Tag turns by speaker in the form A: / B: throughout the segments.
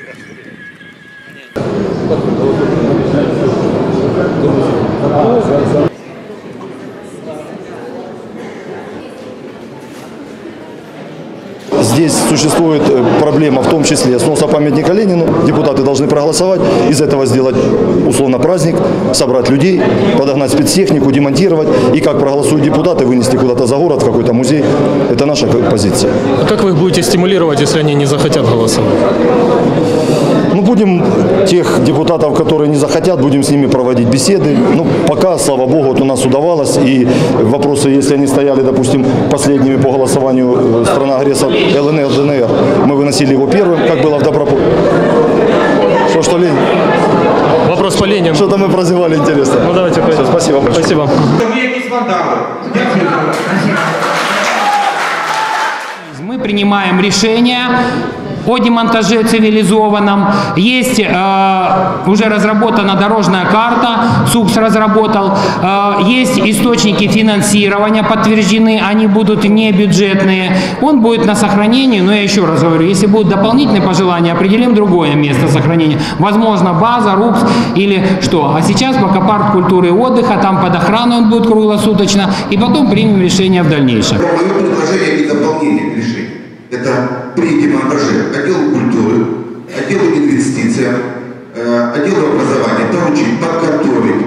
A: Нет. Здесь существует э, проблема, в том числе сноса памятника Ленину. Депутаты должны проголосовать, из этого сделать условно праздник, собрать людей, подогнать спецтехнику, демонтировать. И как проголосуют депутаты, вынести куда-то за город, в какой-то музей. Это наша позиция.
B: А как вы их будете стимулировать, если они не захотят голосовать?
A: Ну, будем тех депутатов, которые не захотят, будем с ними проводить беседы. Ну, пока, слава богу, вот у нас удавалось. И вопросы, если они стояли, допустим, последними по голосованию э, страна-агрессор ЛНР, ДНР, мы выносили его первым, как было в Доброполе. Что, что, Лень?
B: Вопрос по Ленину.
A: Что-то мы прозевали, интересно.
B: Ну давайте.
A: Все, спасибо большое.
B: Спасибо.
C: Мы принимаем решение о демонтаже цивилизованном. Есть уже разработана дорожная карта, СУКС разработал. Есть источники финансирования подтверждены, они будут не бюджетные. Он будет на сохранении, но я еще раз говорю, если будут дополнительные пожелания, определим другое место сохранения. Возможно, база, РУПС или что. А сейчас пока парк культуры и отдыха, там под охраной он будет круглосуточно, и потом примем решение в дальнейшем.
D: Мое предложение и дополнение к решению. Это при демонтаже отделу культуры, отделу инвестициям, э, отделу образования поручить подготовить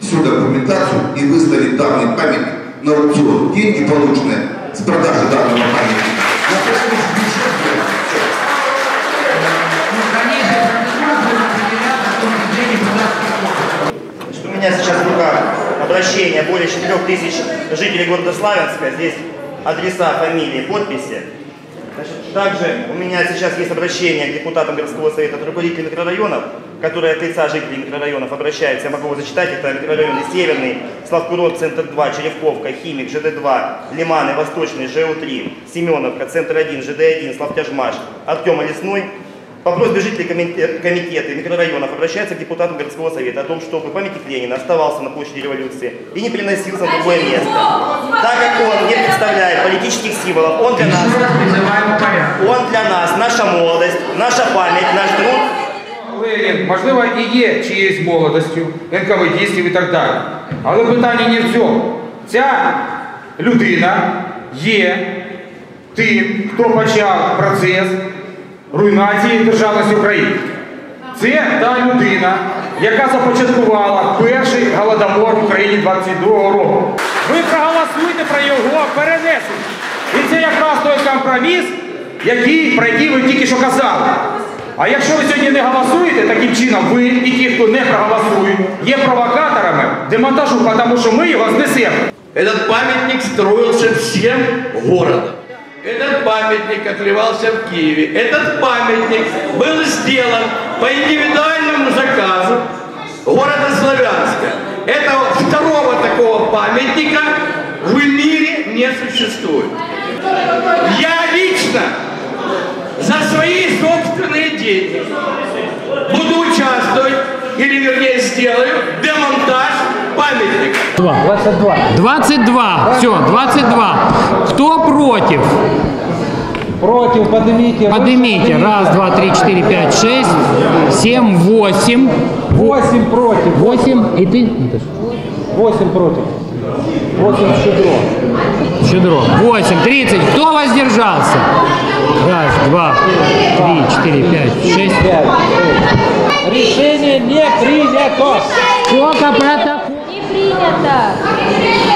D: всю документацию и выставить данный памятник на аукцион. Деньги, полученные с продажи данного памятника, направить в бюджет города. Всё.
E: Значит, у меня сейчас в руках обращение более 4 тысяч жителей города Славянска. Здесь адреса, фамилии, подписи. Также у меня сейчас есть обращение к депутатам городского совета от руководителей микрорайонов, которые от лица жителей микрорайонов обращаются. Я могу его зачитать. Это микрорайоны Северный, Славкурот, Центр 2, Черевковка, Химик, ЖД-2, Лиманы, Восточный, ЖУ-3, Семеновка, Центр 1, ЖД-1, Славтяжмаш, Артема Лесной. По просьбе жителей комите- комитета и микрорайонов обращаются к депутатам городского совета о том, чтобы памятник Ленина оставался на площади революции и не переносился в другое место. Так как он не представляет политических символов, он для нас, он для нас, наша молодость, наша память, наш труд,
F: Ленін, можливо, і є чиєюсь молодостю, НКВДістів і так далі. Але питання не в цьому. Ця людина є тим, хто почав процес Руйнації державності України. Це та людина, яка започаткувала перший голодомор в Україні 22-го року. Ви проголосуйте про його перенесення. І це якраз той компроміс, який, про який ви тільки що казали. А якщо ви сьогодні не голосуєте, таким чином ви і ті, хто не проголосують, є провокаторами демонтажу, тому що ми його знесемо.
G: Этот памятник строился всем городом. Этот памятник отливался в Киеве. Этот памятник был сделан по индивидуальному заказу города Славянска. Этого второго такого памятника в мире не существует. Я лично за свои собственные деньги буду участвовать, или вернее сделаю, 22.
C: 22. Все, 22. Кто против?
H: Против, поднимите.
C: Поднимите. Раз, два, три, четыре, пять, шесть, семь, восемь.
H: Восемь против.
C: Восемь. И ты?
H: Восемь против. Восемь щедро.
C: Щедро. Восемь. Тридцать. Кто воздержался? Раз, два, три, четыре, пять, шесть.
H: Решение не принято.
C: Сколько протокол?
I: Не принято.